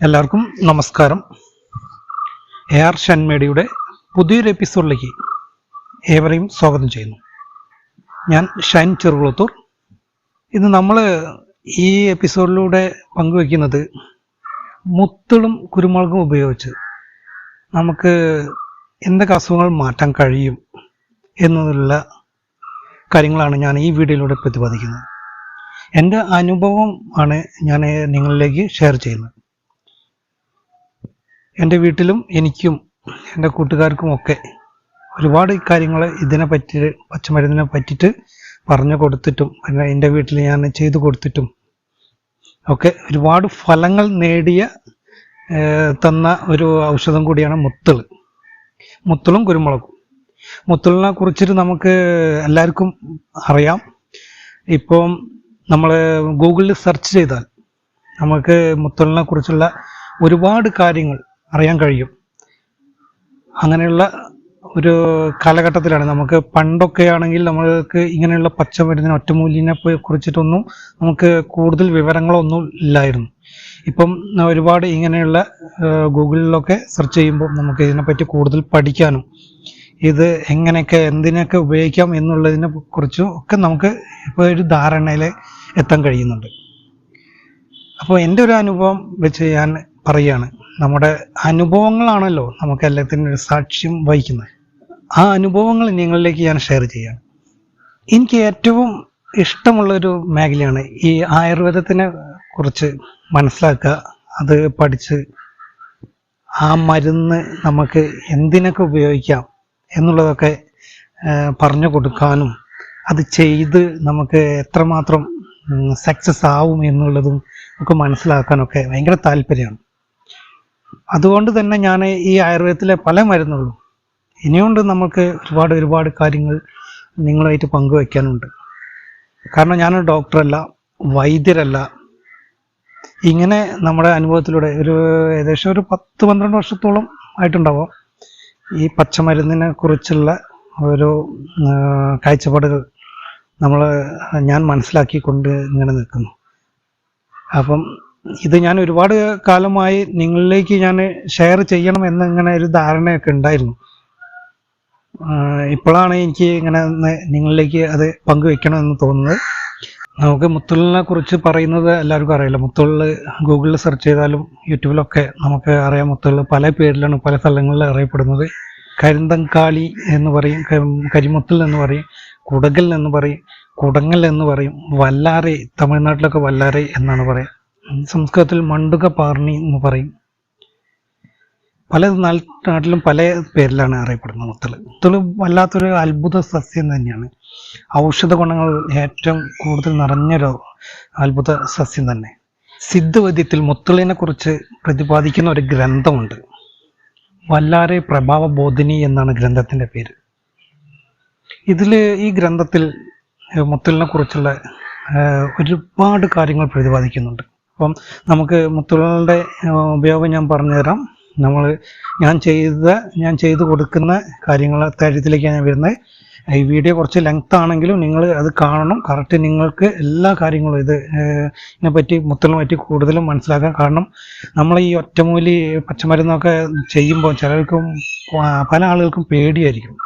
എല്ലാവർക്കും നമസ്കാരം. A R ഷൺമേഡിയുടെ പുതിയൊരു എപ്പിസോഡിലേക്ക് ഏവരെയും സ്വാഗതം ചെയ്യുന്നു. ഞാൻ ഷൈൻ ചെറുകുളത്തൂർ. ഇന്ന് നമ്മൾ ഈ എപ്പിസോഡിലൂടെ പങ്കുവയ്ക്കുന്നത് മുത്തുളും കുരുമുളകും ഉപയോഗിച്ച് നമുക്ക് എന്തൊക്കെ അസുഖങ്ങൾ മാറ്റാൻ കഴിയും എന്നുള്ള കാര്യങ്ങളാണ് ഞാൻ ഈ വീഡിയോയിലൂടെ പ്രതിപാദിക്കുന്നത്. എന്റെ അനുഭവം ആണ് ഞാൻ നിങ്ങളിലേക്ക് ഷെയർ ചെയ്യുന്നത്. എന്റെ വീട്ടിലും എനിക്കും എന്റെ കൂട്ടുകാർക്കും ഒക്കെ ഒരുപാട് കാര്യങ്ങൾ ഇതിനെ പറ്റി പച്ചമരുന്നിനെ പറ്റിയിട്ട് പറഞ്ഞു കൊടുത്തിട്ടും എന്റെ വീട്ടിൽ ഞാൻ ചെയ്തു കൊടുത്തിട്ടും ഒക്കെ ഒരുപാട് ഫലങ്ങൾ നേടിയ തന്ന ഒരു ഔഷധം കൂടിയാണ് മുത്തൾ. മുത്തളും കുരുമുളകും. മുത്തളിനെ കുറിച്ചിട്ട് നമുക്ക് എല്ലാവർക്കും അറിയാം. ഇപ്പം നമ്മൾ ഗൂഗിളിൽ സെർച്ച് ചെയ്താൽ നമുക്ക് മുത്തളിനെ കുറിച്ചുള്ള ഒരുപാട് കാര്യങ്ങൾ അറിയാൻ കഴിയും. അങ്ങനെയുള്ള ഒരു കാലഘട്ടത്തിലാണ്. നമുക്ക് പണ്ടൊക്കെ ആണെങ്കിൽ നമ്മൾക്ക് ഇങ്ങനെയുള്ള പച്ചമരുന്നിന് ഒറ്റമൂലിനെ കുറിച്ചിട്ടൊന്നും നമുക്ക് കൂടുതൽ വിവരങ്ങളൊന്നും ഇല്ലായിരുന്നു. ഇപ്പം ഒരുപാട് ഇങ്ങനെയുള്ള ഗൂഗിളിലൊക്കെ സെർച്ച് ചെയ്യുമ്പോൾ നമുക്ക് ഇതിനെപ്പറ്റി കൂടുതൽ പഠിക്കാനും ഇത് എങ്ങനെയൊക്കെ എന്തിനൊക്കെ ഉപയോഗിക്കാം എന്നുള്ളതിനെ കുറിച്ചും ഒക്കെ നമുക്ക് ഇപ്പോൾ ഒരു ധാരണയിൽ എത്താൻ കഴിയുന്നുണ്ട്. അപ്പോൾ എന്റെ ഒരു അനുഭവം വെച്ച് ഞാൻ പറയുകയാണ് നമ്മുടെ അനുഭവങ്ങളാണല്ലോ നമുക്ക് എല്ലാത്തിനും ഒരു സാക്ഷ്യം വഹിക്കുന്നത്. ആ അനുഭവങ്ങൾ നിങ്ങളിലേക്ക് ഞാൻ ഷെയർ ചെയ്യാണ് എനിക്ക് ഏറ്റവും ഇഷ്ടമുള്ളൊരു മേഖലയാണ് ഈ ആയുർവേദത്തിനെ കുറിച്ച് മനസ്സിലാക്കുക. അത് പഠിച്ച് ആ മരുന്ന് നമുക്ക് എന്തിനൊക്കെ ഉപയോഗിക്കാം എന്നുള്ളതൊക്കെ പറഞ്ഞു കൊടുക്കാനും അത് ചെയ്ത് നമുക്ക് എത്രമാത്രം സക്സസ് ആവും എന്നുള്ളതും ഒക്കെ മനസ്സിലാക്കാനൊക്കെ ഭയങ്കര താല്പര്യമാണ്. അതുകൊണ്ട് തന്നെ ഞാൻ ഈ ആയുർവേദത്തിലെ പല മരുന്നുകളും ഇനിയുണ്ട് നമുക്ക് ഒരുപാട് ഒരുപാട് കാര്യങ്ങൾ നിങ്ങളുമായിട്ട് പങ്കുവയ്ക്കാനുണ്ട് കാരണം ഞാനൊരു ഡോക്ടറല്ല വൈദ്യരല്ല. ഇങ്ങനെ നമ്മുടെ അനുഭവത്തിലൂടെ ഒരു ഏകദേശം ഒരു പത്ത് പന്ത്രണ്ട് വർഷത്തോളം ആയിട്ടുണ്ടാവാം. ഈ പച്ചമരുന്നിനെ കുറിച്ചുള്ള ഒരു കാഴ്ചപ്പാടുകൾ നമ്മൾ ഞാൻ മനസ്സിലാക്കിക്കൊണ്ട് ഇങ്ങനെ നിൽക്കുന്നു. അപ്പം ഇത് ഞാൻ ഒരുപാട് കാലമായി നിങ്ങളിലേക്ക് ഞാൻ ഷെയർ ചെയ്യണം എന്നിങ്ങനെ ഒരു ധാരണയൊക്കെ ഉണ്ടായിരുന്നു. ഇപ്പോഴാണ് എനിക്ക് ഇങ്ങനെ നിങ്ങളിലേക്ക് അത് പങ്കുവെക്കണമെന്ന് തോന്നുന്നത്. നമുക്ക് മുത്തുള്ളിനെ കുറിച്ച് പറയുന്നത് എല്ലാവർക്കും അറിയില്ല മുത്തുള്ളിൽ ഗൂഗിളിൽ സെർച്ച് ചെയ്താലും യൂട്യൂബിലൊക്കെ നമുക്ക് അറിയാം മുത്തുള്ളി പല പേരിലാണ് പല സ്ഥലങ്ങളിൽ അറിയപ്പെടുന്നത്. കരിന്തങ്കാളി എന്ന് പറയും കരിമുത്തൽ എന്ന് പറയും കുടകൽ എന്ന് പറയും കുടങ്ങൽ എന്ന് പറയും വല്ലാറെ തമിഴ്നാട്ടിലൊക്കെ വല്ലാറെ എന്നാണ് പറയുക. സംസ്കൃതത്തിൽ മണ്ടുക പാർണി എന്ന് പറയും. പല നാട്ടിലും പല പേരിലാണ് അറിയപ്പെടുന്നത് മുത്തൾ മുത്തൾ വല്ലാത്തൊരു അത്ഭുത സസ്യം തന്നെയാണ്. ഔഷധ ഗുണങ്ങൾ ഏറ്റവും കൂടുതൽ നിറഞ്ഞൊരു അത്ഭുത സസ്യം തന്നെ. സിദ്ധവൈദ്യത്തിൽ മുത്തളിനെ കുറിച്ച് പ്രതിപാദിക്കുന്ന ഒരു ഗ്രന്ഥമുണ്ട്. വല്ലാരെ പ്രഭാവ ബോധിനി എന്നാണ് ഗ്രന്ഥത്തിന്റെ പേര്. ഇതിൽ ഈ ഗ്രന്ഥത്തിൽ മുത്തലിനെ കുറിച്ചുള്ള ഒരുപാട് കാര്യങ്ങൾ പ്രതിപാദിക്കുന്നുണ്ട്. അപ്പം നമുക്ക് മുത്തുകളുടെ ഉപയോഗം ഞാൻ പറഞ്ഞുതരാം. നമ്മൾ ഞാൻ ചെയ്ത ഞാൻ ചെയ്തു കൊടുക്കുന്ന കാര്യങ്ങൾ കാര്യത്തിലേക്കാണ് ഞാൻ വരുന്നത്. ഈ വീഡിയോ കുറച്ച് ലെങ്ത് ആണെങ്കിലും നിങ്ങൾ അത് കാണണം. കറക്റ്റ് നിങ്ങൾക്ക് എല്ലാ കാര്യങ്ങളും ഇത് ഇതിനെപ്പറ്റി മുത്തലിനെ പറ്റി കൂടുതലും മനസ്സിലാക്കാൻ കാരണം നമ്മൾ ഈ ഒറ്റമൂലി പച്ചമരുന്നൊക്കെ ചെയ്യുമ്പോൾ ചിലർക്കും പല ആളുകൾക്കും പേടിയായിരിക്കും.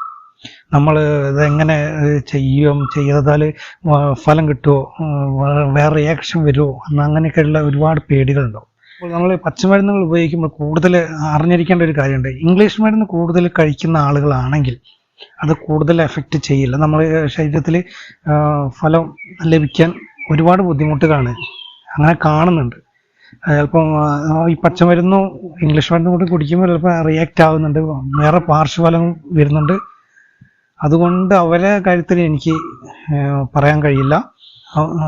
നമ്മൾ ഇതെങ്ങനെ ചെയ്യും ചെയ്താൽ ഫലം കിട്ടുമോ വേറെ റിയാക്ഷൻ വരുമോ അങ്ങനെയൊക്കെയുള്ള ഒരുപാട് പേടികളുണ്ടാവും. നമ്മൾ പച്ചമരുന്നുകൾ ഉപയോഗിക്കുമ്പോൾ കൂടുതൽ അറിഞ്ഞിരിക്കേണ്ട ഒരു കാര്യമുണ്ട്. ഇംഗ്ലീഷ് മരുന്ന് കൂടുതൽ കഴിക്കുന്ന ആളുകളാണെങ്കിൽ അത് കൂടുതൽ എഫക്റ്റ് ചെയ്യില്ല. നമ്മൾ ശരീരത്തിൽ ഫലം ലഭിക്കാൻ ഒരുപാട് ബുദ്ധിമുട്ടുകളാണ് അങ്ങനെ കാണുന്നുണ്ട്. ചിലപ്പം ഈ പച്ചമരുന്നും ഇംഗ്ലീഷ് മരുന്നും കൂടി കുടിക്കുമ്പോൾ ചിലപ്പോൾ റിയാക്റ്റ് ആവുന്നുണ്ട്. വേറെ പാർശ്വഫലം വരുന്നുണ്ട്. അതുകൊണ്ട് അവരെ കാര്യത്തിൽ എനിക്ക് പറയാൻ കഴിയില്ല.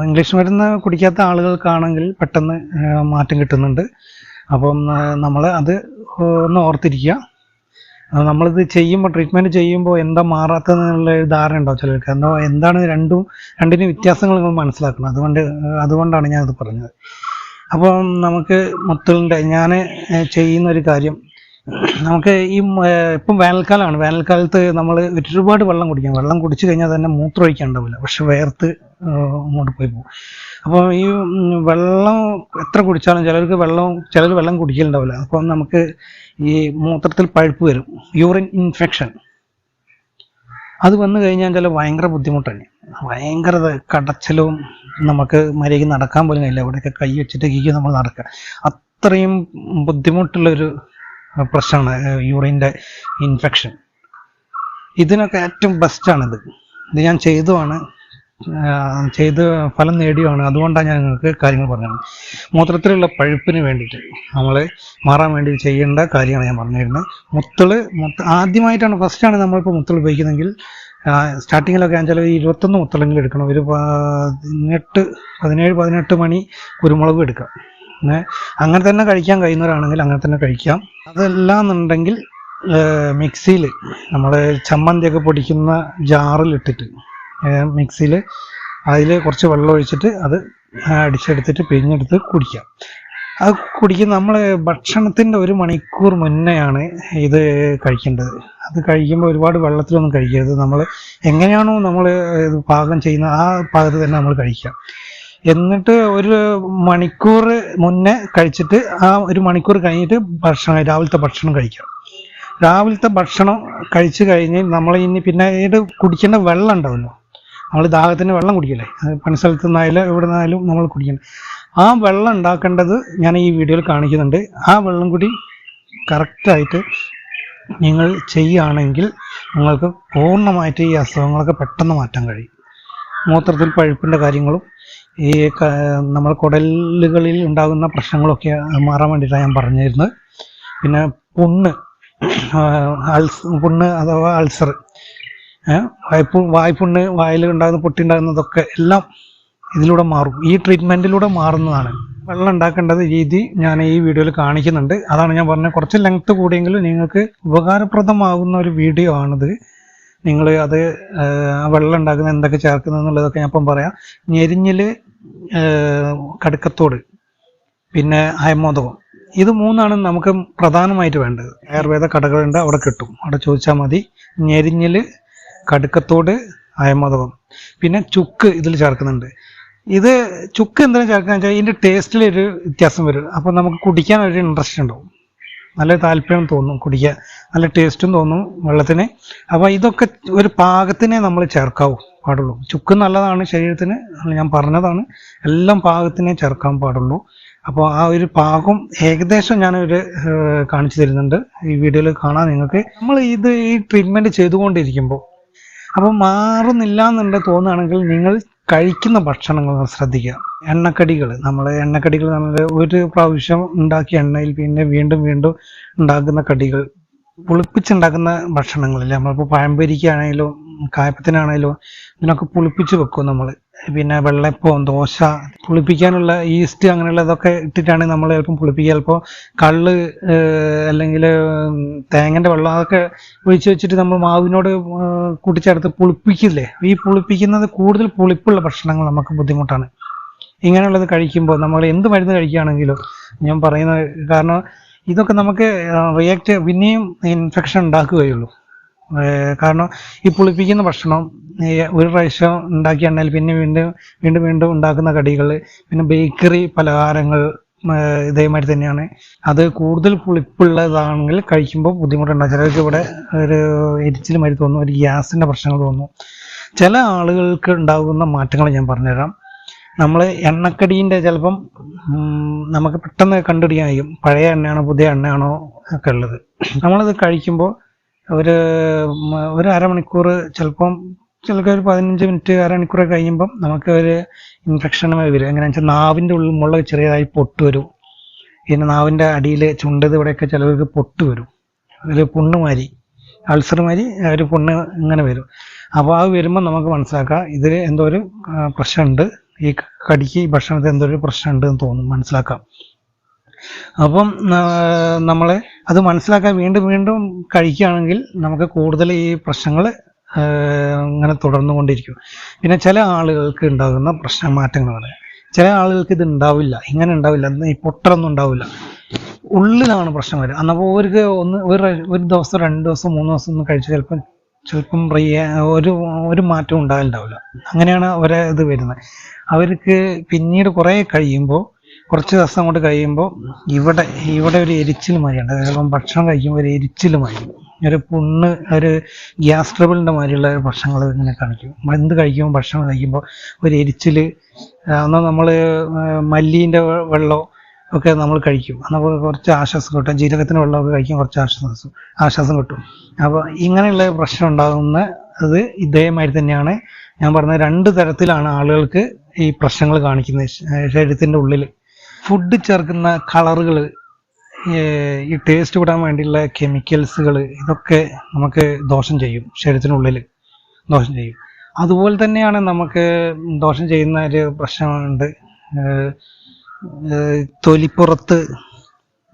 ഇംഗ്ലീഷ് മരുന്ന് കുടിക്കാത്ത ആളുകൾക്കാണെങ്കിൽ പെട്ടെന്ന് മാറ്റം കിട്ടുന്നുണ്ട്. അപ്പം നമ്മൾ അത് ഒന്ന് ഓർത്തിരിക്കുക. നമ്മളിത് ചെയ്യുമ്പോൾ ട്രീറ്റ്മെന്റ് ചെയ്യുമ്പോൾ എന്താ മാറാത്തതെന്നുള്ള ഒരു ധാരണ ഉണ്ടോ ചിലർക്ക്? എന്തോ എന്താണ് രണ്ടും രണ്ടിനും വ്യത്യാസങ്ങൾ നിങ്ങൾ മനസ്സിലാക്കണം അതുകൊണ്ട് അതുകൊണ്ടാണ് ഞാനത് പറഞ്ഞത്. അപ്പം നമുക്ക് മുത്തലിന്റെ ഞാൻ ചെയ്യുന്ന ഒരു കാര്യം നമുക്ക് ഈ ഇപ്പം വേനൽക്കാലമാണ്. വേനൽക്കാലത്ത് നമ്മൾ ഒരുപാട് വെള്ളം കുടിക്കാം. വെള്ളം കുടിച്ചു കഴിഞ്ഞാൽ തന്നെ മൂത്രമൊഴിക്കാൻ ഉണ്ടാവില്ല. പക്ഷെ വേർത്ത് അങ്ങോട്ട് പോയി പോകും. അപ്പോൾ ഈ വെള്ളം എത്ര കുടിച്ചാലും ചിലർക്ക് വെള്ളം ചിലർ വെള്ളം കുടിക്കലുണ്ടാവില്ല. അപ്പം നമുക്ക് ഈ മൂത്രത്തിൽ പഴുപ്പ് വരും. Urine infection. അത് വന്നു കഴിഞ്ഞാൽ ചില ഭയങ്കര ബുദ്ധിമുട്ടാണ് ഭയങ്കര കടച്ചിലും നമുക്ക് മര്യാദയ്ക്ക് നടക്കാൻ പോലും കഴിയില്ല. അവിടെയൊക്കെ കൈ വെച്ചിട്ട് കീ നമ്മൾ നടക്കുക. അത്രയും ബുദ്ധിമുട്ടുള്ളൊരു പ്രശ്നമാണ് യൂറിന്റെ ഇൻഫെക്ഷൻ ഇതിനൊക്കെ ഏറ്റവും ബെസ്റ്റാണിത് ഇത് ഞാൻ ചെയ്തുമാണ് ചെയ്ത് ഫലം നേടിയാണ് അതുകൊണ്ടാണ് ഞാൻ നിങ്ങൾക്ക് കാര്യങ്ങൾ പറഞ്ഞത്. മൂത്രത്തിലുള്ള പഴുപ്പിന് വേണ്ടിയിട്ട് നമ്മൾ മാറാൻ വേണ്ടി ചെയ്യേണ്ട കാര്യമാണ് ഞാൻ പറഞ്ഞിരുന്നത്. മുത്തൾ മുത്ത ആദ്യമായിട്ടാണ് ഫസ്റ്റാണ് നമ്മളിപ്പോൾ മുത്തൾ ഉപയോഗിക്കുന്നതെങ്കിൽ സ്റ്റാർട്ടിങ്ങിലൊക്കെ ചില ഇരുപത്തൊന്ന് മുത്തളെങ്കിലും എടുക്കണം. ഒരു പതിനെട്ട് പതിനേഴ് പതിനെട്ട് മണി കുരുമുളക് എടുക്കാം. അങ്ങനെ തന്നെ കഴിക്കാൻ കഴിയുന്നവരാണെങ്കിൽ അങ്ങനെ തന്നെ കഴിക്കാം. അതല്ല എന്നുണ്ടെങ്കിൽ മിക്സിയിൽ നമ്മൾ ചമ്മന്തിയൊക്കെ പൊടിക്കുന്ന ജാറിലിട്ടിട്ട് മിക്സിയിൽ അതിൽ കുറച്ച് വെള്ളം ഒഴിച്ചിട്ട് അത് അടിച്ചെടുത്തിട്ട് പിഴിഞ്ഞെടുത്ത് കുടിക്കാം. അത് കുടിക്കുന്ന നമ്മൾ ഭക്ഷണത്തിന്റെ ഒരു മണിക്കൂർ മുന്നെയാണ് ഇത് കഴിക്കേണ്ടത്. അത് കഴിക്കുമ്പോൾ ഒരുപാട് വെള്ളത്തിലൊന്നും കഴിക്കരുത്. നമ്മൾ എങ്ങനെയാണോ നമ്മൾ ഇത് പാകം ചെയ്യുന്ന ആ പാകത്തിൽ തന്നെ നമ്മൾ കഴിക്കുക എന്നിട്ട് ഒരു മണിക്കൂർ മുന്നേ കഴിച്ചിട്ട് ആ ഒരു മണിക്കൂർ കഴിഞ്ഞിട്ട് ഭക്ഷണം രാവിലത്തെ ഭക്ഷണം കഴിക്കാം. രാവിലത്തെ ഭക്ഷണം കഴിച്ചു കഴിഞ്ഞ് നമ്മൾ ഇനി പിന്നെ ഇത് കുടിക്കേണ്ട വെള്ളം ഉണ്ടാവുമല്ലോ നമ്മൾ ദാഹത്തിന് വെള്ളം കുടിക്കില്ലേ? പണി പണിസ്ഥലത്ത് നിന്നായാലും എവിടെ നിന്നായാലും നമ്മൾ കുടിക്കണം. ആ വെള്ളം ഉണ്ടാക്കേണ്ടത് ഞാൻ ഈ വീഡിയോയിൽ കാണിക്കുന്നുണ്ട്. ആ വെള്ളം കൂടി കറക്റ്റായിട്ട് നിങ്ങൾ ചെയ്യുകയാണെങ്കിൽ നിങ്ങൾക്ക് പൂർണമായിട്ട് ഈ അസുഖങ്ങളൊക്കെ പെട്ടെന്ന് മാറ്റാൻ കഴിയും. മൂത്രത്തിൽ പഴുപ്പിന്റെ കാര്യങ്ങളും ഈ നമ്മൾ കുടലുകളിൽ ഉണ്ടാകുന്ന പ്രശ്നങ്ങളൊക്കെ മാറാൻ വേണ്ടിയിട്ടാണ് ഞാൻ പറഞ്ഞിരുന്നത്. പിന്നെ പുണ്ണ് അൾസ് പുണ്ണ് അഥവാ അൾസർ വായ്പു വായ്പുണ്ണ് വായിൽ ഉണ്ടാകുന്ന പൊട്ടി ഉണ്ടാകുന്നതൊക്കെ എല്ലാം ഇതിലൂടെ മാറും. ഈ ട്രീറ്റ്മെന്റിലൂടെ മാറുന്നതാണ്. വെള്ളം ഉണ്ടാക്കേണ്ടത് രീതി ഞാൻ ഈ വീഡിയോയിൽ കാണിക്കുന്നുണ്ട്. അതാണ് ഞാൻ പറഞ്ഞത്. കുറച്ച് ലെങ്ത് കൂടിയെങ്കിലും നിങ്ങൾക്ക് ഉപകാരപ്രദമാകുന്ന ഒരു വീഡിയോ ആണിത്. നിങ്ങൾ അത് വെള്ളം ഉണ്ടാക്കുന്ന എന്തൊക്കെ ചേർക്കുന്നത് എന്നുള്ളതൊക്കെ ഞാൻ ഇപ്പം പറയാം. ഞെരിഞ്ഞിൽ കടുക്കത്തോട് പിന്നെ ഹൈമോദകം ഇത് മൂന്നാണ് നമുക്ക് പ്രധാനമായിട്ട് വേണ്ടത്. ആയുർവേദ കടകളുണ്ട് അവിടെ കിട്ടും. അവിടെ ചോദിച്ചാൽ മതി. ഞെരിഞ്ഞിൽ കടുക്കത്തോട് അയമോദകം പിന്നെ ചുക്ക് ഇതിൽ ചേർക്കുന്നുണ്ട്. ഇത് ചുക്ക് എന്തിനാ ചേർക്കുക ഇതിന്റെ ടേസ്റ്റിൽ ഒരു വ്യത്യാസം വരും. അപ്പോൾ നമുക്ക് കുടിക്കാൻ ഒരു ഇൻട്രസ്റ്റ് ഉണ്ടാവും. നല്ല താല്പര്യം തോന്നും കുടിക്കാൻ. നല്ല ടേസ്റ്റും തോന്നും വെള്ളത്തിന്. അപ്പോൾ ഇതൊക്കെ ഒരു പാകത്തിനെ നമ്മൾ ചേർക്കാവൂ പാടുള്ളൂ. ചുക്ക് നല്ലതാണ് ശരീരത്തിന് ഞാൻ പറഞ്ഞതാണ്. എല്ലാം പാകത്തിനെ ചേർക്കാൻ പാടുള്ളൂ. അപ്പോൾ ആ ഒരു പാകം ഏകദേശം ഞാനൊരു ഒരു കാണിച്ചു തരുന്നുണ്ട്. ഈ വീഡിയോയിൽ കാണാൻ നിങ്ങൾക്ക്. നമ്മൾ ഇത് ഈ ട്രീറ്റ്മെന്റ് ചെയ്തുകൊണ്ടിരിക്കുമ്പോൾ അപ്പോൾ മാറുന്നില്ല എന്നുണ്ട് തോന്നുകയാണെങ്കിൽ നിങ്ങൾ കഴിക്കുന്ന ഭക്ഷണങ്ങൾ ശ്രദ്ധിക്കുക. എണ്ണക്കടികൾ നമ്മൾ എണ്ണക്കടികൾ നമ്മൾ ഒരു പ്രാവശ്യം ഉണ്ടാക്കിയ എണ്ണയിൽ പിന്നെ വീണ്ടും വീണ്ടും ഉണ്ടാക്കുന്ന കടികൾ. പുളിപ്പിച്ചുണ്ടാക്കുന്ന ഭക്ഷണങ്ങളില്ലേ? നമ്മളിപ്പോൾ പഴംപൊരിക്കാണെങ്കിലും കായപ്പത്തിനാണെങ്കിലും ഇതിനൊക്കെ പുളിപ്പിച്ച് വെക്കും നമ്മൾ പിന്നെ വെള്ളപ്പം ദോശ പുളിപ്പിക്കാനുള്ള ഈസ്റ്റ് അങ്ങനെയുള്ളതൊക്കെ ഇട്ടിട്ടാണ് നമ്മൾ ചിലപ്പം പുളിപ്പിക്കുക. ചിലപ്പോൾ കള്ള് അല്ലെങ്കിൽ തേങ്ങന്റെ വെള്ളം അതൊക്കെ ഒഴിച്ച് വെച്ചിട്ട് നമ്മൾ മാവിനോട് കൂട്ടിച്ചേർത്ത് പുളിപ്പിക്കില്ലേ? ഈ പുളിപ്പിക്കുന്നത് കൂടുതൽ പുളിപ്പുള്ള ഭക്ഷണങ്ങൾ നമുക്ക് ബുദ്ധിമുട്ടാണ്. ഇങ്ങനെയുള്ളത് കഴിക്കുമ്പോൾ നമ്മൾ എന്ത് മരുന്ന് കഴിക്കുകയാണെങ്കിലും ഞാൻ പറയുന്ന കാരണം ഇതൊക്കെ നമുക്ക് റിയാക്ട് പിന്നെയും ഇൻഫെക്ഷൻ ഉണ്ടാക്കുകയുള്ളൂ. കാരണം ഈ പുളിപ്പിക്കുന്ന ഭക്ഷണം ഒരു പ്രാവശ്യം ഉണ്ടാക്കിയാണെങ്കിൽ പിന്നെ വീണ്ടും വീണ്ടും വീണ്ടും ഉണ്ടാക്കുന്ന കടികൾ പിന്നെ ബേക്കറി പലഹാരങ്ങൾ ഇതേമാതിരി തന്നെയാണ്. അത് കൂടുതൽ പുളിപ്പുള്ളതാണെങ്കിൽ കഴിക്കുമ്പോൾ ബുദ്ധിമുട്ടുണ്ടാകും. ചിലർക്ക് ഇവിടെ ഒരു എരിച്ചിൽ മാതിരി തോന്നും ഒരു ഗ്യാസിന്റെ പ്രശ്നങ്ങൾ തോന്നും. ചില ആളുകൾക്ക് ഉണ്ടാകുന്ന മാറ്റങ്ങൾ ഞാൻ പറഞ്ഞുതരാം. നമ്മൾ എണ്ണക്കടീന്റെ ചിലപ്പം നമുക്ക് പെട്ടെന്ന് കണ്ടുപിടിക്കാൻ പഴയ എണ്ണയാണോ പുതിയ എണ്ണയാണോ ഒക്കെ ഉള്ളത്. നമ്മളത് കഴിക്കുമ്പോൾ ഒരു ഒരു അരമണിക്കൂർ ചിലപ്പം ചിലപ്പോൾ ഒരു പതിനഞ്ച് മിനിറ്റ് അരമണിക്കൂർ കഴിയുമ്പം നമുക്ക് ഒരു ഇൻഫെക്ഷൻ വരും. എങ്ങനെയാണെന്ന് വെച്ചാൽ നാവിന്റെ ഉള്ളിൽ മുള്ള ചെറിയതായി പൊട്ട് വരും. പിന്നെ നാവിന്റെ അടിയിൽ ചുണ്ടത് ഇവിടെയൊക്കെ ചിലവർക്ക് പൊട്ട് വരും. ഒരു പുണ്ണ് മാതിരി അൾസർ മാതിരി ഒരു പുണ്ണ് ഇങ്ങനെ വരും. അപ്പോൾ അത് വരുമ്പോൾ നമുക്ക് മനസ്സിലാക്കാം. ഇതിൽ എന്തോ ഒരു പ്രശ്നമുണ്ട്. ഈ കടിക്ക് ഈ ഭക്ഷണത്തിൽ എന്തോ ഒരു പ്രശ്നമുണ്ട് എന്ന് തോന്നും മനസ്സിലാക്കാം. അപ്പം നമ്മളെ അത് മനസ്സിലാക്കാൻ വീണ്ടും വീണ്ടും കഴിക്കുകയാണെങ്കിൽ നമുക്ക് കൂടുതൽ ഈ പ്രശ്നങ്ങൾ ഇങ്ങനെ തുടർന്നു കൊണ്ടിരിക്കും പിന്നെ ചില ആളുകൾക്ക് ഉണ്ടാകുന്ന പ്രശ്ന മാറ്റങ്ങൾ പറയാം ചില ആളുകൾക്ക് ഇത് ഉണ്ടാവില്ല ഇങ്ങനെ ഉണ്ടാവില്ല ഈ പൊട്ടറൊന്നും ഉണ്ടാവില്ല. ഉള്ളിലാണ് പ്രശ്നം വരിക. അന്നപ്പോൾ അവർക്ക് ഒന്ന് ഒരു ഒരു ദിവസം രണ്ട് ദിവസം മൂന്ന് ദിവസം ഒന്ന് കഴിച്ച് ചിലപ്പം ചിലപ്പം ഒരു ഒരു മാറ്റം ഉണ്ടാവില്ല അങ്ങനെയാണ് അവരെ ഇത് വരുന്നത്. അവർക്ക് പിന്നീട് കുറേ കഴിയുമ്പോൾ കുറച്ച് ദിവസം അങ്ങോട്ട് കഴിയുമ്പോൾ ഇവിടെ ഇവിടെ ഒരു എരിച്ചിൽ മാതിരിയുണ്ട് ചിലപ്പം ഭക്ഷണം കഴിക്കുമ്പോൾ ഒരു എരിച്ചിൽ മാതിരി ഒരു പുണ്ണ് ഒരു ഗ്യാസ് ട്രബിളിന്റെ മാതിരിയുള്ള ഭക്ഷണങ്ങൾ ഇങ്ങനെ കാണിക്കും. എന്ത് കഴിക്കുമ്പോൾ ഭക്ഷണം കഴിക്കുമ്പോൾ ഒരു എരിച്ചിൽ എന്നാൽ നമ്മൾ മല്ലീന്റെ വെള്ളമോ ഒക്കെ നമ്മൾ കഴിക്കും. നമുക്ക് കുറച്ച് ആശ്വാസം കിട്ടും. ജീരകത്തിന് വെള്ളമൊക്കെ കഴിക്കും കുറച്ച് ആശ്വാസം ആശ്വാസം കിട്ടും. അപ്പോൾ ഇങ്ങനെയുള്ള പ്രശ്നം ഉണ്ടാകുന്ന അത് ഇതേമാതിരി തന്നെയാണ്. ഞാൻ പറഞ്ഞ രണ്ട് തരത്തിലാണ് ആളുകൾക്ക് ഈ പ്രശ്നങ്ങൾ കാണിക്കുന്നത്. ശരീരത്തിന്റെ ഉള്ളിൽ ഫുഡ് ചേർക്കുന്ന കളറുകൾ ഈ ടേസ്റ്റ് കൂടാൻ വേണ്ടിയുള്ള കെമിക്കൽസുകൾ ഇതൊക്കെ നമുക്ക് ദോഷം ചെയ്യും. ശരീരത്തിനുള്ളിൽ ദോഷം ചെയ്യും. അതുപോലെ തന്നെയാണ് നമുക്ക് ദോഷം ചെയ്യുന്ന ഒരു പ്രശ്നമുണ്ട്. തൊലിപ്പുറത്ത്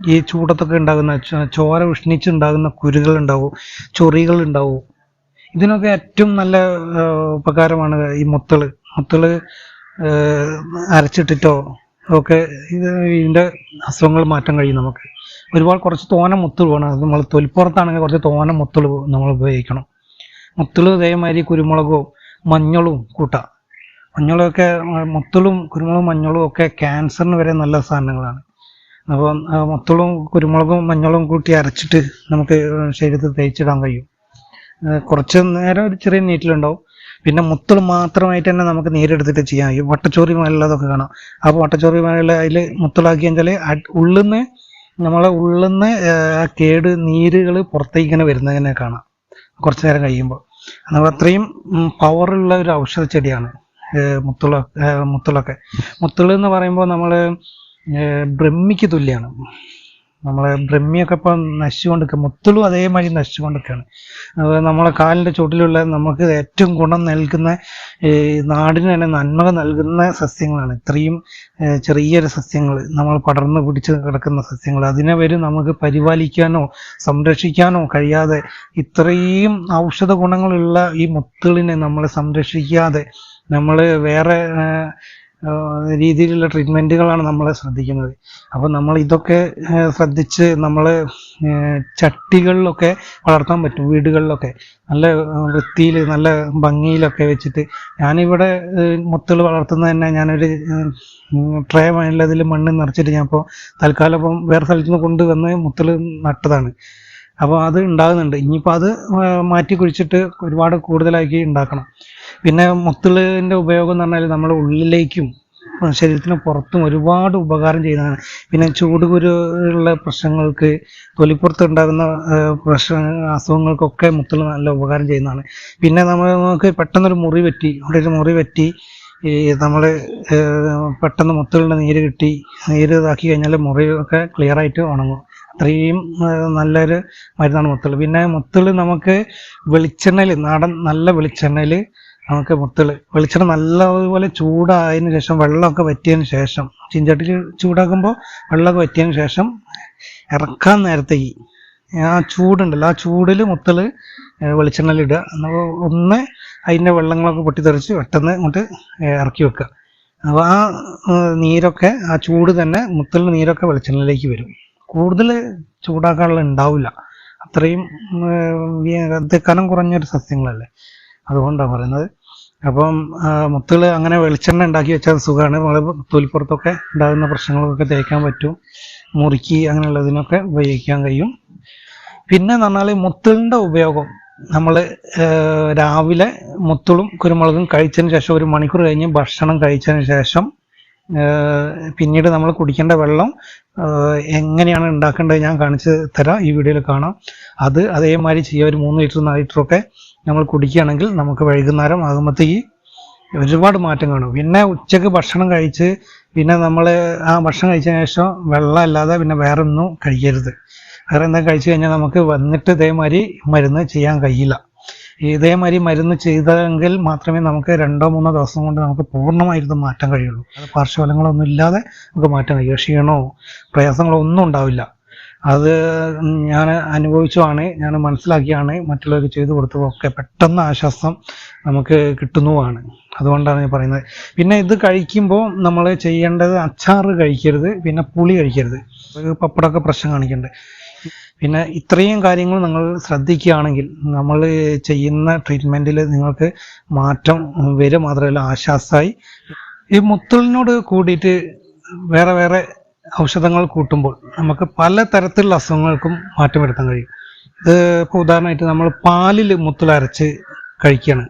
ഈ ചൂടത്തൊക്കെ ഉണ്ടാകുന്ന ചോര ഉഷ്ണിച്ചുണ്ടാകുന്ന കുരുകൾ ഉണ്ടാവും ചൊറികൾ ഉണ്ടാവും ഇതിനൊക്കെ ഏറ്റവും നല്ല ഉപകാരമാണ് ഈ മുത്തൾ. മുത്തൾ അരച്ചിട്ടിട്ടോ ഒക്കെ ഇത് ഇതിന്റെ അസുഖങ്ങൾ മാറ്റാൻ കഴിയും നമുക്ക്. ഒരുപാട് കുറച്ച് തോന മുത്തുകൾ വേണം. നമ്മൾ തൊലിപ്പുറത്താണെങ്കിൽ കുറച്ച് തോന മുത്തുകൾ നമ്മൾ ഉപയോഗിക്കണം. മുത്തൾ ഇതേമാതിരി കുരുമുളകോ മഞ്ഞളും കൂട്ടാം. മഞ്ഞളൊക്കെ മുത്തളും കുരുമുളകും മഞ്ഞളും ഒക്കെ ക്യാൻസറിന് വരെ നല്ല സാധനങ്ങളാണ്. അപ്പോൾ മുത്തളും കുരുമുളകും മഞ്ഞളും കൂട്ടി അരച്ചിട്ട് നമുക്ക് ശരീരത്തിൽ തേച്ചിടാൻ കഴിയും. കുറച്ച് നേരം ഒരു ചെറിയ നീറ്റിലുണ്ടാവും. പിന്നെ മുത്തൾ മാത്രമായിട്ട് തന്നെ നമുക്ക് നീരെടുത്തിട്ട് ചെയ്യാൻ കഴിയും. വട്ടച്ചോറി മേലുള്ളതൊക്കെ കാണാം. അപ്പോൾ വട്ടച്ചോറി മേലുള്ള അതിൽ മുത്തളാക്കി വെച്ചാൽ ഉള്ളിന്ന് നമ്മളെ ഉള്ളിന്ന് ആ കേട് നീരുകൾ പുറത്തേക്ക് ഇങ്ങനെ വരുന്നതിനെ കാണാം. കുറച്ച് നേരം കഴിയുമ്പോൾ. നമ്മൾ അത്രയും പവറുള്ള ഒരു ഔഷധ ചെടിയാണ് മുത്തുള മുത്തുള്ളൊക്കെ. മുത്തുളൊക്കെ മുത്തുള എന്ന് പറയുമ്പോൾ നമ്മൾ ബ്രഹ്മിക്ക് തുല്യമാണ് നമ്മളെ ബ്രഹ്മിയൊക്കെ ഇപ്പം നശിച്ചുകൊണ്ടിരിക്കുക മുത്തുളും അതേമാതിരി നശിച്ചുകൊണ്ടിരിക്കുകയാണ് അത് നമ്മളെ കാലിന്റെ ചുവട്ടിലുള്ള നമുക്ക് ഏറ്റവും ഗുണം നൽകുന്ന ഈ നാടിന് തന്നെ നന്മ നൽകുന്ന സസ്യങ്ങളാണ്. ഇത്രയും ചെറിയൊരു സസ്യങ്ങൾ നമ്മൾ പടർന്ന് പിടിച്ച് കിടക്കുന്ന സസ്യങ്ങൾ അതിനെ വരും നമുക്ക് പരിപാലിക്കാനോ സംരക്ഷിക്കാനോ കഴിയാതെ ഇത്രയും ഔഷധ ഗുണങ്ങളുള്ള ഈ മുത്തുകളിനെ നമ്മൾ സംരക്ഷിക്കാതെ നമ്മൾ വേറെ രീതിയിലുള്ള ട്രീറ്റ്മെന്റുകളാണ് നമ്മൾ ശ്രദ്ധിക്കുന്നത്. അപ്പോൾ നമ്മൾ ഇതൊക്കെ ശ്രദ്ധിച്ച് നമ്മൾ ചട്ടികളിലൊക്കെ വളർത്താൻ പറ്റും വീടുകളിലൊക്കെ. നല്ല വൃത്തിയിൽ നല്ല ഭംഗിയിലൊക്കെ വെച്ചിട്ട്. ഞാനിവിടെ മുത്തുകൾ വളർത്തുന്നത് തന്നെ ഞാനൊരു ട്രേ വേണ്ടതിൽ മണ്ണ് നിറച്ചിട്ട് ഞാൻ ഇപ്പോൾ തൽക്കാലം ഇപ്പം വേറെ സ്ഥലത്ത് നിന്ന് കൊണ്ടുവന്ന് മുത്തുകൾ നട്ടതാണ്. അപ്പോൾ അത് ഉണ്ടാകുന്നുണ്ട്. ഇനിയിപ്പോൾ അത് മാറ്റി കുഴിച്ചിട്ട് ഒരുപാട് കൂടുതലാക്കി ഉണ്ടാക്കണം. പിന്നെ മുത്തുള്ളിന്റെ ഉപയോഗം എന്ന് പറഞ്ഞാൽ നമ്മുടെ ഉള്ളിലേക്കും ശരീരത്തിന് പുറത്തും ഒരുപാട് ഉപകാരം ചെയ്യുന്നതാണ്. പിന്നെ ചൂട് കുരു ഉള്ള പ്രശ്നങ്ങൾക്ക് തൊലിപ്പുറത്ത് ഉണ്ടാകുന്ന പ്രശ്ന അസുഖങ്ങൾക്കൊക്കെ മുത്തുള്ള നല്ല ഉപകാരം ചെയ്യുന്നതാണ്. പിന്നെ നമ്മൾ നമുക്ക് പെട്ടെന്നൊരു മുറി പറ്റി അവിടെ ഒരു മുറി പറ്റി ഈ നമ്മൾ പെട്ടെന്ന് മുത്തുകളുടെ നീര് കിട്ടി നീര് ഇതാക്കി കഴിഞ്ഞാൽ മുറി ഒക്കെ ക്ലിയർ ആയിട്ട് ഉണങ്ങും. അത്രയും നല്ലൊരു മരുന്നാണ് മുത്തുൾ പിന്നെ മുത്തുൾ നമുക്ക് വെളിച്ചെണ്ണയിൽ നാടൻ നല്ല വെളിച്ചെണ്ണയിൽ നമുക്ക് മുത്തൾ വെളിച്ചെണ്ണ നല്ലതുപോലെ ചൂടായതിനു ശേഷം വെള്ളമൊക്കെ വറ്റിയതിന് ശേഷം ചീഞ്ചട്ടിയിൽ ചൂടാക്കുമ്പോൾ വെള്ളമൊക്കെ വറ്റിയതിന് ശേഷം ഇറക്കാൻ നേരത്തേക്ക് ആ ചൂടുണ്ടല്ലോ ആ ചൂടിൽ മുത്തൾ വെളിച്ചെണ്ണയിൽ ഇടുക. എന്നാൽ ഒന്ന് അതിന്റെ വെള്ളങ്ങളൊക്കെ പൊട്ടിത്തെറിച്ച് പെട്ടെന്ന് ഇങ്ങോട്ട് ഇറക്കി വെക്കുക. അപ്പോൾ ആ നീരൊക്കെ ആ ചൂട് തന്നെ മുത്തലിന്റെ നീരൊക്കെ വെളിച്ചെണ്ണയിലേക്ക് വരും. കൂടുതൽ ചൂടാക്കാനുള്ള ഉണ്ടാവില്ല. അത്രയും കനം കുറഞ്ഞൊരു സസ്യങ്ങളല്ലേ. അതുകൊണ്ടാണ് പറയുന്നത്. അപ്പം മുത്തുകൾ അങ്ങനെ വെളിച്ചെണ്ണ ഉണ്ടാക്കി വെച്ചാൽ സുഖമാണ് നമ്മൾ തൊലിപ്പുറത്തൊക്കെ ഉണ്ടാകുന്ന പ്രശ്നങ്ങളൊക്കെ തേക്കാൻ പറ്റും. മുറുക്കി അങ്ങനെയുള്ളതിനൊക്കെ ഉപയോഗിക്കാൻ കഴിയും. പിന്നെ എന്ന് പറഞ്ഞാൽ മുത്തുകളുടെ ഉപയോഗം. നമ്മൾ രാവിലെ മുത്തളും കുരുമുളകും കഴിച്ചതിന് ശേഷം ഒരു മണിക്കൂർ കഴിഞ്ഞ് ഭക്ഷണം കഴിച്ചതിന് ശേഷം പിന്നീട് നമ്മൾ കുടിക്കേണ്ട വെള്ളം എങ്ങനെയാണ് ഉണ്ടാക്കേണ്ടത് ഞാൻ കാണിച്ച് തരാം. ഈ വീഡിയോയിൽ കാണാം. അത് അതേമാതിരി ചെയ്യുക. ഒരു മൂന്ന് ലിറ്റർ നാല് ലിറ്റർ ഒക്കെ നമ്മൾ കുടിക്കുകയാണെങ്കിൽ നമുക്ക് വൈകുന്നേരം ആകുമ്പോഴത്തേക്ക് ഒരുപാട് മാറ്റം കാണും. പിന്നെ ഉച്ചയ്ക്ക് ഭക്ഷണം കഴിച്ച് പിന്നെ നമ്മൾ ആ ഭക്ഷണം കഴിച്ചതിന് ശേഷം വെള്ളം അല്ലാതെ പിന്നെ വേറെ ഒന്നും കഴിക്കരുത്. വേറെ എന്താ കഴിച്ചു കഴിഞ്ഞാൽ നമുക്ക് വന്നിട്ട് ഇതേമാതിരി മരുന്ന് ചെയ്യാൻ കഴിയില്ല. ഇതേമാതിരി മരുന്ന് ചെയ്തെങ്കിൽ മാത്രമേ നമുക്ക് രണ്ടോ മൂന്നോ ദിവസം കൊണ്ട് നമുക്ക് പൂർണമായിട്ട് മാറ്റാൻ കഴിയുള്ളൂ. അത് പാർശ്വഫലങ്ങളൊന്നും ഇല്ലാതെ നമുക്ക് മാറ്റാൻ കഴിയും. ക്ഷീണമോ പ്രയാസങ്ങളോ ഒന്നും ഉണ്ടാവില്ല. അത് ഞാൻ അനുഭവിച്ചുമാണ് ഞാൻ മനസ്സിലാക്കിയാണ് മറ്റുള്ളവർക്ക് ചെയ്തു കൊടുത്തതൊക്കെ പെട്ടെന്ന് ആശ്വാസം നമുക്ക് കിട്ടുന്നതുമാണ്. അതുകൊണ്ടാണ് ഞാൻ പറയുന്നത്. പിന്നെ ഇത് കഴിക്കുമ്പോൾ നമ്മൾ ചെയ്യേണ്ടത് അച്ചാറ് കഴിക്കരുത് പിന്നെ പുളി കഴിക്കരുത്. പപ്പടമൊക്കെ പ്രശ്നം കാണിക്കുന്നുണ്ട് പിന്നെ ഇത്രയും കാര്യങ്ങൾ നിങ്ങൾ ശ്രദ്ധിക്കുകയാണെങ്കിൽ നമ്മൾ ചെയ്യുന്ന ട്രീറ്റ്മെന്റിൽ നിങ്ങൾക്ക് മാറ്റം വരും. മാത്രമല്ല ആശ്വാസമായി. ഈ മുത്തലിനോട് കൂടിയിട്ട് വേറെ വേറെ ഔഷധങ്ങൾ കൂട്ടുമ്പോൾ നമുക്ക് പല തരത്തിലുള്ള അസുഖങ്ങൾക്കും മാറ്റം വരുത്താൻ കഴിയും. ഇത് ഇപ്പോൾ ഉദാഹരണമായിട്ട് നമ്മൾ പാലിൽ മുത്തൽ അരച്ച് കഴിക്കുകയാണ്.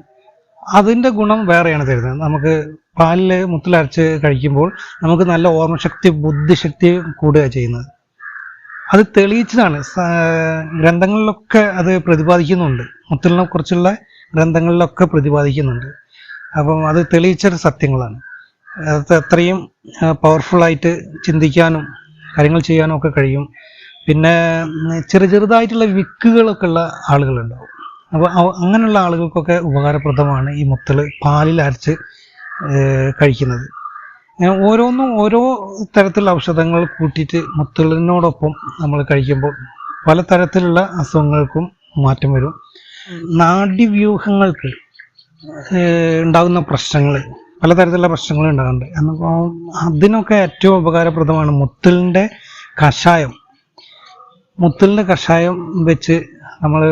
അതിന്റെ ഗുണം വേറെയാണ് തരുന്നത്. നമുക്ക് പാലിൽ മുത്തൽ അരച്ച് കഴിക്കുമ്പോൾ നമുക്ക് നല്ല ഓർമ്മശക്തി ബുദ്ധിശക്തി കൂടുക ചെയ്യുന്നത്. അത് തെളിയിച്ചതാണ്. ഗ്രന്ഥങ്ങളിലൊക്കെ അത് പ്രതിപാദിക്കുന്നുണ്ട്. മുത്തലിനെ കുറിച്ചുള്ള ഗ്രന്ഥങ്ങളിലൊക്കെ പ്രതിപാദിക്കുന്നുണ്ട്. അപ്പം അത് തെളിയിച്ച സത്യങ്ങളാണ്. അത് അത്രയും പവർഫുള്ളായിട്ട് ചിന്തിക്കാനും കാര്യങ്ങൾ ചെയ്യാനും ഒക്കെ കഴിയും. പിന്നെ ചെറു ചെറുതായിട്ടുള്ള വിക്കുകളൊക്കെ ഉള്ള ആളുകളുണ്ടാവും. അപ്പോൾ അങ്ങനെയുള്ള ആളുകൾക്കൊക്കെ ഉപകാരപ്രദമാണ് ഈ മുത്തൽ പാലിൽ അരച്ച് കഴിക്കുന്നത്. ഓരോന്നും ഓരോ തരത്തിലുള്ള ഔഷധങ്ങൾ കൂട്ടിയിട്ട് മുത്തലിനോടൊപ്പം നമ്മൾ കഴിക്കുമ്പോൾ പല തരത്തിലുള്ള അസുഖങ്ങൾക്കും മാറ്റം വരും. നാഡ്യവ്യൂഹങ്ങൾക്ക് വ്യൂഹങ്ങൾക്ക് ഉണ്ടാകുന്ന പ്രശ്നങ്ങൾ പലതരത്തിലുള്ള പ്രശ്നങ്ങൾ ഉണ്ടാകുന്നുണ്ട് എന്നപ്പോൾ അതിനൊക്കെ ഏറ്റവും ഉപകാരപ്രദമാണ് മുത്തലിന്റെ കഷായം. മുത്തലിന്റെ കഷായം വെച്ച് നമ്മൾ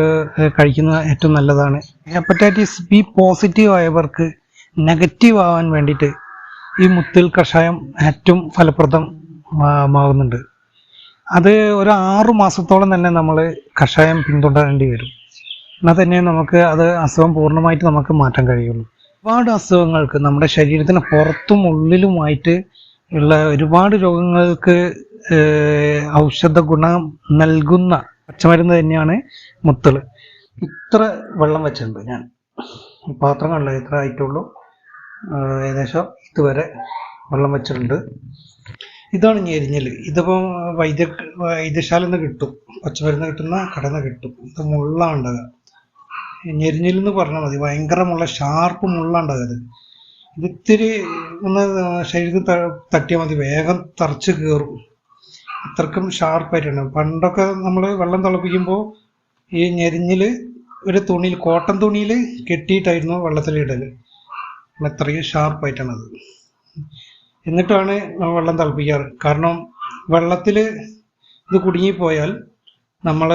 കഴിക്കുന്നത് ഏറ്റവും നല്ലതാണ്. ഹെപ്പറ്റൈറ്റിസ് ബി പോസിറ്റീവ് ആയവർക്ക് നെഗറ്റീവ് ആവാൻ വേണ്ടിയിട്ട് ഈ മുത്തൽ കഷായം ഏറ്റവും ഫലപ്രദം മാകുന്നുണ്ട് അത് ഒരു ആറു മാസത്തോളം തന്നെ നമ്മൾ കഷായം പിന്തുടരേണ്ടി വരും. എന്നാൽ തന്നെ നമുക്ക് അത് അസുഖം പൂർണമായിട്ട് നമുക്ക് മാറ്റാൻ കഴിയുള്ളൂ. ഒരുപാട് അസുഖങ്ങൾക്ക് നമ്മുടെ ശരീരത്തിന് പുറത്തും ഉള്ളിലുമായിട്ട് ഉള്ള ഒരുപാട് രോഗങ്ങൾക്ക് ഔഷധ ഗുണം നൽകുന്ന പച്ചമരുന്ന് തന്നെയാണ് മുത്തൾ. ഇത്ര വെള്ളം വെച്ചിട്ടുണ്ട് ഞാൻ. പാത്രം കണ്ട? ഇത്ര ആയിട്ടുള്ളൂ. ഏകദേശം ഇതുവരെ വെള്ളം വെച്ചിട്ടുണ്ട്. ഇതാണ് ഞെരിഞ്ഞൽ ഇതിപ്പോൾ വൈദ്യ വൈദ്യശാല നിന്ന് കിട്ടും. പച്ചമരുന്ന് കിട്ടുന്ന കടന്ന് കിട്ടും. ഇത് മുള്ളാണ് എന്ന് പറഞ്ഞാൽ മതി. ഭയങ്കര മുള്ള ഷാർപ്പ് മുള്ളാണ്ട് ഇത് ഇത് ഇത്തിരി ഒന്ന് ശരീരത്തിൽ തട്ടിയാൽ മതി. വേഗം തറച്ച് കയറും അത്രക്കും ഷാർപ്പായിട്ടാണ് പണ്ടൊക്കെ നമ്മൾ വെള്ളം തിളപ്പിക്കുമ്പോൾ ഈ ഞെരിഞ്ഞിൽ ഒരു തുണിയിൽ കോട്ടൺ തുണിയിൽ കെട്ടിയിട്ടായിരുന്നു വെള്ളത്തിലിടൽ അത്രയും ഷാർപ്പായിട്ടാണത് എന്നിട്ടാണ് വെള്ളം തിളപ്പിക്കാറ്. കാരണം വെള്ളത്തിൽ ഇത് കുടുങ്ങിപ്പോയാൽ നമ്മൾ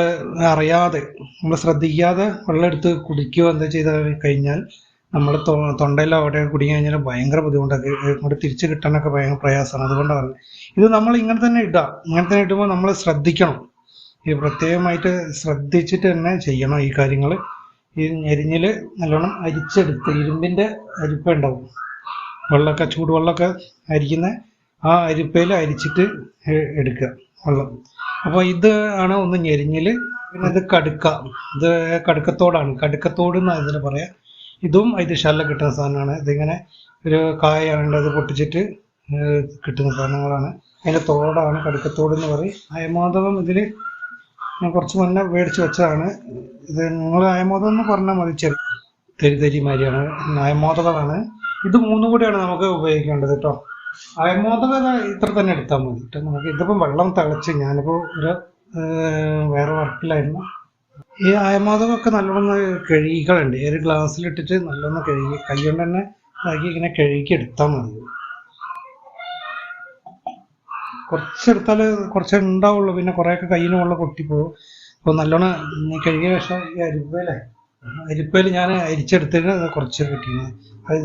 അറിയാതെ നമ്മൾ ശ്രദ്ധിക്കാതെ വെള്ളം എടുത്ത് കുടിക്കുകയോ എന്താ ചെയ്ത് കഴിഞ്ഞാൽ നമ്മൾ തൊണ്ടയിൽ അവിടെ കുടുങ്ങി കഴിഞ്ഞാൽ ഭയങ്കര ബുദ്ധിമുട്ടൊക്കെ ഇങ്ങോട്ട് തിരിച്ചു കിട്ടാനൊക്കെ ഭയങ്കര പ്രയാസമാണ്. അതുകൊണ്ടാണ്. ഇത് നമ്മൾ ഇങ്ങനെ തന്നെ ഇടാം. ഇങ്ങനെ തന്നെ ഇടുമ്പോൾ നമ്മൾ ശ്രദ്ധിക്കണം. ഇത് പ്രത്യേകമായിട്ട് ശ്രദ്ധിച്ചിട്ട് തന്നെ ചെയ്യണം ഈ കാര്യങ്ങൾ ഈ ഞെരിഞ്ഞിൽ നല്ലോണം അരിച്ചെടുത്ത് ഇരുമ്പിന്റെ അരിപ്പ ഉണ്ടാവും. വെള്ളമൊക്കെ ചൂടുവെള്ളമൊക്കെ അരിക്കുന്ന ആ അരിപ്പയിൽ അരിച്ചിട്ട് എടുക്കുക. വെള്ളം. അപ്പോൾ ഇത് ആണ് ഒന്ന് ഞെരിഞ്ഞിൽ പിന്നെ ഇത് കടുക്ക. ഇത് കടുക്കത്തോടാണ്. കടുക്കത്തോട് എന്നാണ് ഇതിന് പറയാ? ഇതും വൈദ്യശാല കിട്ടുന്ന സാധനമാണ്. ഇതിങ്ങനെ ഒരു കായാണ് അത് പൊട്ടിച്ചിട്ട് കിട്ടുന്ന സാധനങ്ങളാണ്. അതിന്റെ തോടാണ് കടുക്കത്തോട് എന്ന് പറയും. അയമാധവം ഇതിൽ ഞാൻ കുറച്ച് മുന്നേ മേടിച്ച് വെച്ചതാണ്. ഇത് നിങ്ങൾ അയമോദം എന്ന് പറഞ്ഞാൽ മതി ചെറിയ തെരി മാതിരിയാണ് അയമോദകളാണ് ഇത് മൂന്നും കൂടിയാണ് നമുക്ക് ഉപയോഗിക്കേണ്ടത് കേട്ടോ. അയമോദക ഇത്ര തന്നെ എടുത്താൽ മതി. കേട്ടോ നമുക്ക് ഇതിപ്പം വെള്ളം തിളച്ച് ഞാനിപ്പോൾ ഒരു വേറെ വർക്കിലായിരുന്നു. ഈ അയമോദകമൊക്കെ നല്ലോണം കഴുകികളുണ്ട് ഒരു ഗ്ലാസ്സിലിട്ടിട്ട് നല്ലോണം കഴുകി കൈ കൊണ്ട് തന്നെ ഇതാക്കി ഇങ്ങനെ കഴുകി എടുത്താൽ മതി. കുറച്ചെടുത്താൽ കുറച്ച് ഉണ്ടാവുള്ളൂ. പിന്നെ കുറേയൊക്കെ കയ്യിന് വെള്ളം പൊട്ടിപ്പോകും അപ്പോൾ നല്ലോണം കഴുകിയ ശേഷം ഈ അരിപ്പയിലെ അരിപ്പയിൽ ഞാൻ അരിച്ചെടുത്തിട്ട് കുറച്ച് കിട്ടിയത് അത്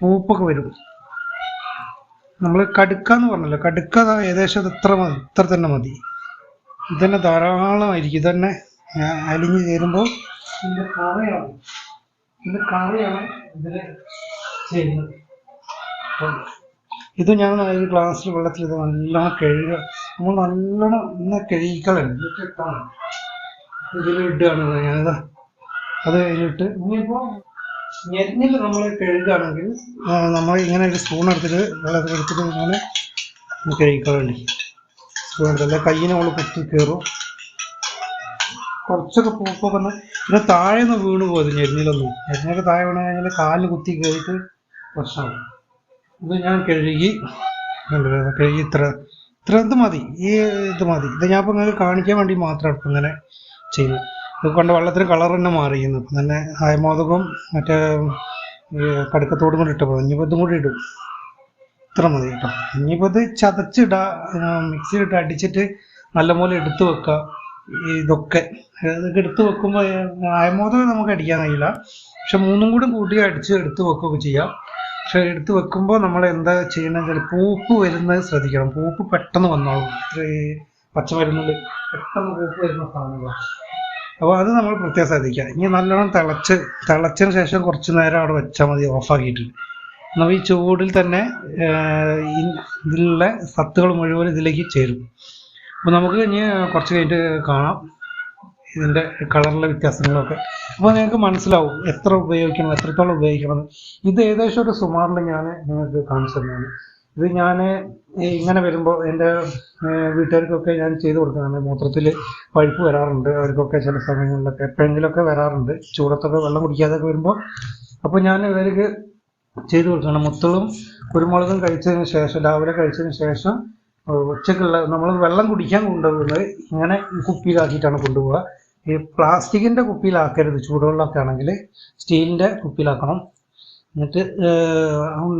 പൂപ്പൊക്കെ വരും. നമ്മൾ കടുക്ക എന്ന് പറഞ്ഞല്ലോ. കടുക്ക ഏകദേശം ഇത് ഇത്ര മതി ഇത്ര തന്നെ മതി. ഇതന്നെ ധാരാളമായിരിക്കും. ഇതന്നെ അലിഞ്ഞ് ചേരുമ്പോൾ ഇതിന്റെ കറിയാണ്. ഇതിന്റെ കറിയാണ് ഇതിൽ ചെയ്യുന്നത്. ഇത് ഞാൻ ഒരു ഗ്ലാസ്സിൽ വെള്ളത്തിൽ ഇത് നല്ലോണം കഴുകുക. നമ്മൾ നല്ലോണം ഇന്ന് കഴുകിക്കളയുണ്ട് ഇതിൽ ഇടുകയാണ് ഞാനിതാ അത് കഴിഞ്ഞിട്ട് ഇനിയിപ്പോൾ നമ്മൾ നമ്മൾ ഇങ്ങനെ ഒരു സ്പൂൺ എടുത്തിട്ട് വെള്ളത്തിൽ എടുത്തിട്ട് ഇങ്ങനെ കഴുകിക്കളയണ്ടി സ്പൂൺ എടുത്തല്ലേ കയ്യിനെ നമ്മൾ കുത്തി കയറും കുറച്ചൊക്കെ പൂപ്പൊക്കെ ഒന്ന് പിന്നെ താഴെ നിന്ന് വീണ് പോകുന്നത് ഞെരിഞ്ഞിലൊന്നും. ഞെരിഞ്ഞൊക്കെ താഴെ വീണ് കഴിഞ്ഞാൽ കാലിൽ കുത്തി കയറിയിട്ട് പ്രശ്നമാണ് ഇത് ഞാൻ കഴുകി. കഴുകി ഇത്ര ഇത്ര ഇത് മതി. ഈ ഇത് മതി. ഇത് ഞാൻ ഇപ്പം നിങ്ങൾക്ക് കാണിക്കാൻ വേണ്ടി മാത്രമാണ് ഇങ്ങനെ ചെയ്യുന്നത്. കൊണ്ട് വെള്ളത്തിന് കളർ തന്നെ മാറിയിരുന്നു. അപ്പം തന്നെ ആയമോദകവും മറ്റേ കടുക്കത്തോടും കൂടി ഇട്ടപ്പോൾ ഇനിയിപ്പോൾ ഇതും കൂടി ഇടും. ഇത്ര മതി കേട്ടോ. ഇനിയിപ്പോൾ ഇത് ചതച്ചിടുക മിക്സിയിലിട്ട് അടിച്ചിട്ട് നല്ലപോലെ എടുത്തു വെക്കുക ഇതൊക്കെ. ഇതൊക്കെ എടുത്തു വെക്കുമ്പോൾ ആയമോദകം നമുക്ക് അടിക്കാൻ കഴിയില്ല. പക്ഷെ മൂന്നും കൂടി കൂട്ടി അടിച്ച് എടുത്തു വെക്കുകയൊക്കെ ചെയ്യാം. പക്ഷെ എടുത്തു വെക്കുമ്പോൾ നമ്മൾ എന്താ ചെയ്യണമെന്ന് വെച്ചാൽ പൂപ്പ് വരുന്നത് ശ്രദ്ധിക്കണം. പൂപ്പ് പെട്ടെന്ന് വന്നോളും. ഈ പച്ചമരുന്നിൽ പെട്ടെന്ന് പൂപ്പ് വരുന്ന സാധനങ്ങളാണ് അപ്പോൾ അത് നമ്മൾ പ്രത്യേകം ശ്രദ്ധിക്കുക. ഇനി നല്ലോണം തിളച്ച് തിളച്ചതിന് ശേഷം കുറച്ച് നേരം അവിടെ വെച്ചാൽ മതി ഓഫാക്കിയിട്ട് നമ്മൾ ഈ ചൂടിൽ തന്നെ ഇതിലുള്ള സത്തുകൾ മുഴുവൻ ഇതിലേക്ക് ചേരും. അപ്പോൾ നമുക്ക് ഇനി കുറച്ച് കഴിഞ്ഞിട്ട് കാണാം ഇതിന്റെ കളറിലെ വ്യത്യാസങ്ങളൊക്കെ. അപ്പോൾ നിങ്ങൾക്ക് മനസ്സിലാവും എത്ര ഉപയോഗിക്കണം എത്രത്തോളം ഉപയോഗിക്കണം ഇത് ഏകദേശം ഒരു സുമാറിൽ ഞാൻ നിങ്ങൾക്ക് കാണിച്ചു തന്നതാണ്. ഇത് ഞാൻ ഇങ്ങനെ വരുമ്പോൾ എന്റെ വീട്ടുകാർക്കൊക്കെ ഞാൻ ചെയ്തു കൊടുക്കുന്നതാണ് മൂത്രത്തിൽ പഴുപ്പ് വരാറുണ്ട്. അവർക്കൊക്കെ ചില സമയങ്ങളിലൊക്കെ എപ്പോഴെങ്കിലുമൊക്കെ വരാറുണ്ട്. ചൂടത്തൊക്കെ വെള്ളം കുടിക്കാതൊക്കെ വരുമ്പോൾ അപ്പോൾ ഞാൻ ഇവർക്ക് ചെയ്തു കൊടുക്കണം മുത്തളും കുരുമുളകും കഴിച്ചതിന് ശേഷം രാവിലെ കഴിച്ചതിന് ശേഷം ഉച്ചക്കുള്ള നമ്മൾ വെള്ളം കുടിക്കാൻ കൊണ്ടുപോകുന്നത് ഇങ്ങനെ കുപ്പിയിലാക്കിയിട്ടാണ് കൊണ്ടുപോവുക. ഈ പ്ലാസ്റ്റിക്കിന്റെ കുപ്പിയിലാക്കരുത്. ചൂടുവെള്ളമൊക്കെ ആണെങ്കിൽ സ്റ്റീലിന്റെ കുപ്പിയിലാക്കണം. എന്നിട്ട്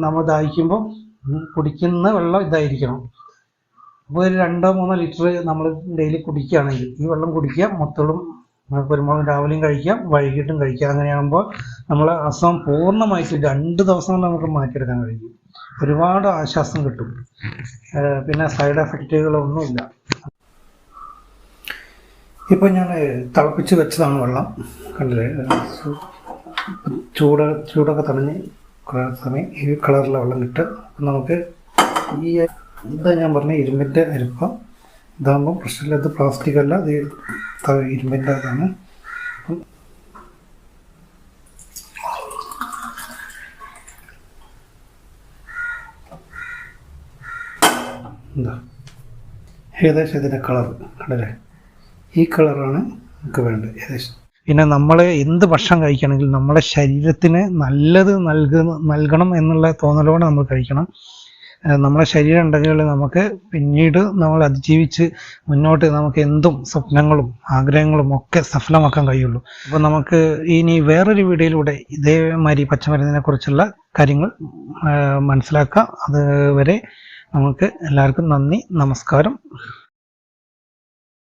നമ്മൾ ദാഹിക്കുമ്പോൾ കുടിക്കുന്ന വെള്ളം ഇതായിരിക്കണം. അപ്പോൾ ഒരു രണ്ടോ മൂന്നോ ലിറ്റർ നമ്മൾ ഡെയിലി കുടിക്കുകയാണെങ്കിൽ ഈ വെള്ളം കുടിക്കുക മൊത്തവും കുരുമുളകും രാവിലെയും കഴിക്കാം വൈകിട്ടും കഴിക്കാം. അങ്ങനെയാകുമ്പോൾ നമ്മൾ അസുഖം പൂർണമായിട്ട് രണ്ട് ദിവസം കൊണ്ട് നമുക്ക് മാറ്റിയെടുക്കാൻ കഴിയും. ഒരുപാട് ആശ്വാസം കിട്ടും. പിന്നെ സൈഡ് എഫക്റ്റുകളൊന്നുമില്ല. ഇപ്പം ഞാൻ തിളപ്പിച്ച് വെച്ചതാണ് വെള്ളം. കണ്ടില്ലേ? ചൂട് ചൂടൊക്കെ തണിഞ്ഞ് സമയം ഈ കളറിലെ വെള്ളം കിട്ടുക നമുക്ക് ഈ ഇതാ ഞാൻ പറഞ്ഞ ഇരുമ്പിന്റെ അരിപ്പം. ഇതാകുമ്പോൾ പ്രശ്നമില്ല. ഇത് പ്ലാസ്റ്റിക് അല്ല. ഇത് ത- ഇരുമ്പിന്റെ അതാണ് എന്താ ഏകദേശം ഇതിന്റെ കളർ കണ്ടല്ലേ? ഈ കളറാണ് നമുക്ക് വേണ്ടത്. ഏകദേശം പിന്നെ നമ്മൾ എന്ത് ഭക്ഷണം കഴിക്കണമെങ്കിൽ നമ്മുടെ ശരീരത്തിന് നല്ലത് നൽകുന്ന നൽകണം എന്നുള്ള തോന്നലോടെ നമ്മൾ കഴിക്കണം. നമ്മുടെ ശരീരം ഉണ്ടെങ്കിൽ നമുക്ക് പിന്നീട് നമ്മൾ അതിജീവിച്ച് മുന്നോട്ട് നമുക്ക് എന്തും സ്വപ്നങ്ങളും ആഗ്രഹങ്ങളും ഒക്കെ സഫലമാക്കാൻ കഴിയുള്ളൂ. അപ്പോൾ നമുക്ക് ഇനി വേറൊരു വീഡിയോയിലൂടെ ഇതേമാതിരി പച്ചമരുന്നിനെ കുറിച്ചുള്ള കാര്യങ്ങൾ മനസ്സിലാക്കാം. അതുവരെ നമുക്ക് എല്ലാവർക്കും നന്ദി നമസ്കാരം.